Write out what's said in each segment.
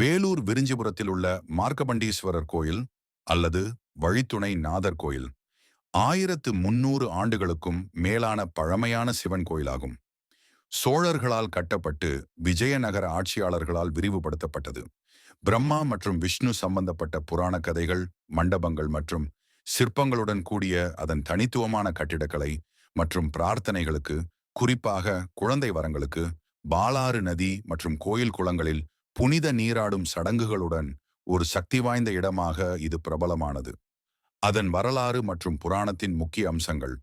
வேலூர் விரிஞ்சிபுரத்தில் உள்ள மார்க்கபண்டீஸ்வரர் கோயில் அல்லது வழித்துணை நாதர் கோயில் ஆயிரத்து முன்னூறு ஆண்டுகளுக்கும் மேலான பழமையான சிவன் கோயிலாகும். சோழர்களால் கட்டப்பட்டு விஜயநகர ஆட்சியாளர்களால் விரிவுபடுத்தப்பட்டது. பிரம்மா மற்றும் விஷ்ணு சம்பந்தப்பட்ட புராண கதைகள் மண்டபங்கள் மற்றும் சிற்பங்களுடன் கூடிய அதன் தனித்துவமான கட்டிடக்கலை மற்றும் பிரார்த்தனைகளுக்கு குறிப்பாக குழந்தை வரங்களுக்கு பாலாறு நதி மற்றும் கோயில் குளங்களில் புனித நீராடும் சடங்குகளுடன் ஒரு சக்தி வாய்ந்த இடமாக இது பிரபலமானது. அதன் வரலாறு மற்றும் புராணத்தின் முக்கிய அம்சங்கள்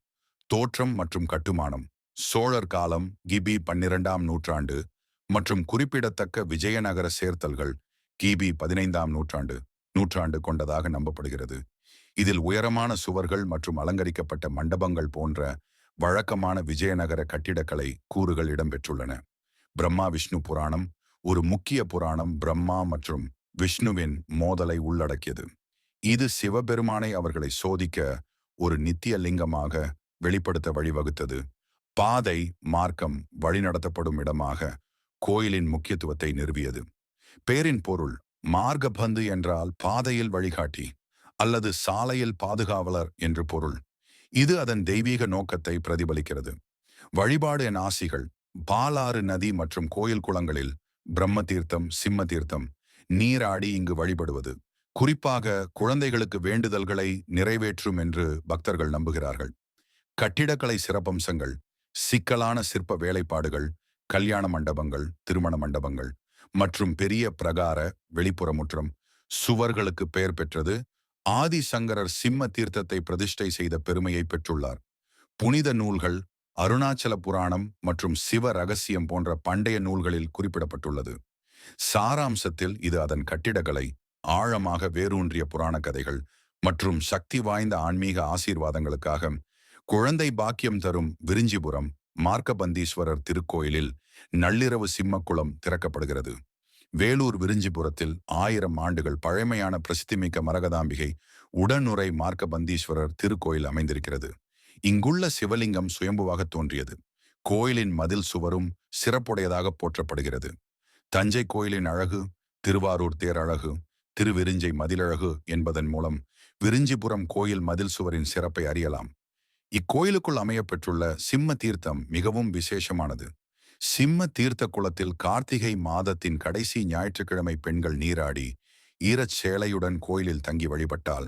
தோற்றம் மற்றும் கட்டுமானம் சோழர் காலம் கிபி பன்னிரெண்டாம் நூற்றாண்டு மற்றும் குறிப்பிடத்தக்க விஜயநகர சேர்த்தல்கள் கிபி பதினைந்தாம் நூற்றாண்டு நூற்றாண்டு கொண்டதாக நம்பப்படுகிறது. இதில் உயரமான சுவர்கள் மற்றும் அலங்கரிக்கப்பட்ட மண்டபங்கள் போன்ற வழக்கமான விஜயநகர கட்டிடக்கலை கூறுகள் இடம்பெற்றுள்ளன. பிரம்மா விஷ்ணு புராணம் ஒரு முக்கிய புராணம் பிரம்மா மற்றும் விஷ்ணுவின் மோதலை உள்ளடக்கியது. இது சிவபெருமானை அவர்களை சோதிக்க ஒரு நித்திய லிங்கமாக வெளிப்படுத்த வழிவகுத்தது. பாதை மார்க்கம் வழிநடத்தப்படும் இடமாக கோயிலின் முக்கியத்துவத்தை நிறுவியது. பேரின் பொருள் மார்கபந்து என்றால் பாதையில் வழிகாட்டி அல்லது சாலையில் பாதுகாவலர் என்று பொருள். இது அதன் தெய்வீக நோக்கத்தை பிரதிபலிக்கிறது. வழிபாடு என் ஆசிகள் பாலாறு நதி மற்றும் கோயில் குளங்களில் பிரம்ம தீர்த்தம் சிம்ம தீர்த்தம் நீராடி இங்கு வழிபடுவது. குறிப்பாக குழந்தைகளுக்கு வேண்டுதல்களை நிறைவேற்றும் என்று பக்தர்கள் நம்புகிறார்கள். கட்டிடக்கலை சிறப்பம்சங்கள் சிக்கலான சிற்ப வேலைப்பாடுகள் கல்யாண மண்டபங்கள் திருமண மண்டபங்கள் மற்றும் பெரிய பிரகார வெளிப்புற முற்றம் சுவர்களுக்கு பெயர் பெற்றது ஆதிசங்கரர் சிம்ம தீர்த்தத்தை பிரதிஷ்டை செய்த பெருமையை பெற்றுள்ளார். புனித நூல்கள் அருணாச்சல புராணம் மற்றும் சிவ ரகசியம் போன்ற பண்டைய நூல்களில் குறிப்பிடப்பட்டுள்ளது. சாராம்சத்தில் இது அதன் கட்டிடக்கலை ஆழமாக வேரூன்றிய புராண கதைகள் மற்றும் சக்தி வாய்ந்த ஆன்மீக ஆசீர்வாதங்களுக்காக குழந்தை பாக்கியம் தரும் விரிஞ்சிபுரம் மார்க்கபந்தீஸ்வரர் திருக்கோயிலில் நள்ளிரவு சிம்மக்குளம் திறக்கப்படுகிறது. வேலூர் விரிஞ்சிபுரத்தில் ஆயிரம் ஆண்டுகள் பழமையான பிரசித்திமிக்க மரகதாம்பிகை உடனுரை மார்க்கபந்தீஸ்வரர் திருக்கோயில் அமைந்திருக்கிறது. இங்குள்ள சிவலிங்கம் சுயம்புவாக தோன்றியது. கோயிலின் மதில் சுவரும் சிறப்புடையதாக போற்றப்படுகிறது. தஞ்சை கோயிலின் அழகு திருவாரூர் தேரழகு திருவிரிஞ்சை மதிலழகு என்பதன் மூலம் விரிஞ்சிபுரம் கோயில் மதில் சுவரின் சிறப்பை அறியலாம். இக்கோயிலுக்குள் அமையப்பெற்றுள்ள சிம்ம தீர்த்தம் மிகவும் விசேஷமானது. சிம்ம தீர்த்த குளத்தில் கார்த்திகை மாதத்தின் கடைசி ஞாயிற்றுக்கிழமை பெண்கள் நீராடி ஈரச் சேலையுடன் கோயிலில் தங்கி வழிபட்டால்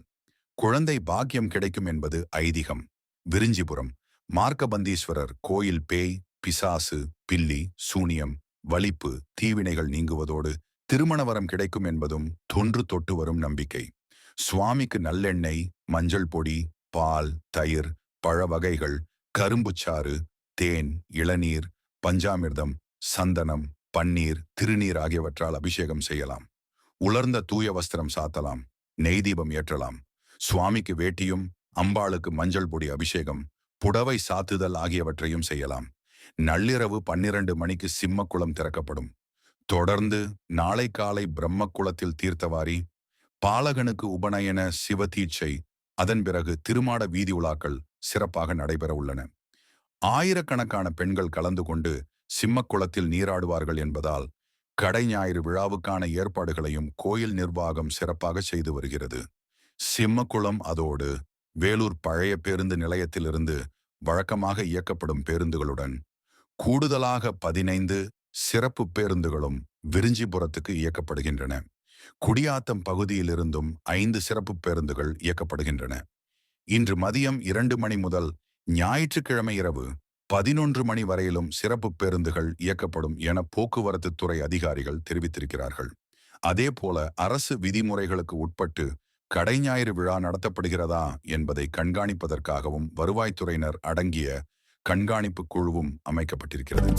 குழந்தை பாக்கியம் கிடைக்கும் என்பது ஐதீகம். விரிஞ்சிபுரம் மார்க்கபந்தீஸ்வரர் கோயில் பேய் பிசாசு பில்லி சூனியம் வலிப்பு தீவினைகள் நீங்குவதோடு திருமணவரம் கிடைக்கும் என்பதும் தொன்று தொட்டு வரும் நம்பிக்கை. சுவாமிக்கு நல்லெண்ணெய் மஞ்சள் பொடி பால் தயிர் பழ வகைகள் கரும்புச்சாறு தேன் இளநீர் பஞ்சாமிர்தம் சந்தனம் பன்னீர் திருநீர் ஆகியவற்றால் அபிஷேகம் செய்யலாம். உலர்ந்த தூய வஸ்திரம் சாத்தலாம். நெய் தீபம் ஏற்றலாம். சுவாமிக்கு வேட்டியும் அம்பாளுக்கு மஞ்சள் பொடி அபிஷேகம் புடவை சாத்துதல் ஆகியவற்றையும் செய்யலாம். நள்ளிரவு பன்னிரண்டு மணிக்கு சிம்மக்குளம் திறக்கப்படும். தொடர்ந்து நாளை காலை பிரம்மக்குளத்தில் தீர்த்தவாரி பாலகனுக்கு உபநயன சிவதீட்சை அதன் பிறகு திருமாட வீதி உலாக்கள் சிறப்பாக நடைபெற உள்ளன. ஆயிரக்கணக்கான பெண்கள் கலந்து கொண்டு சிம்மக்குளத்தில் நீராடுவார்கள் என்பதால் கடை ஞாயிறு விழாவுக்கான ஏற்பாடுகளையும் கோயில் நிர்வாகம் சிறப்பாக செய்து வருகிறது. சிம்மக்குளம் அதோடு வேலூர் பழைய பேருந்து நிலையத்திலிருந்து வழக்கமாக இயக்கப்படும் பேருந்துகளுடன் கூடுதலாக பதினைந்து சிறப்பு பேருந்துகளும் விரிஞ்சிபுரத்துக்கு இயக்கப்படுகின்றன. குடியாத்தம் பகுதியிலிருந்தும் ஐந்து சிறப்பு பேருந்துகள் இயக்கப்படுகின்றன. இன்று மதியம் இரண்டு மணி முதல் ஞாயிற்றுக்கிழமை இரவு பதினொன்று மணி வரையிலும் சிறப்பு பேருந்துகள் இயக்கப்படும் என போக்குவரத்து துறை அதிகாரிகள் தெரிவித்திருக்கிறார்கள். அதேபோல அரசு விதிமுறைகளுக்கு உட்பட்டு கடைஞாயிறு விழா நடத்தப்படுகிறதா என்பதை கண்காணிப்பதற்காகவும் வருவாய்த்துறையினர் அடங்கிய கண்காணிப்பு குழுவும் அமைக்கப்பட்டிருக்கிறது.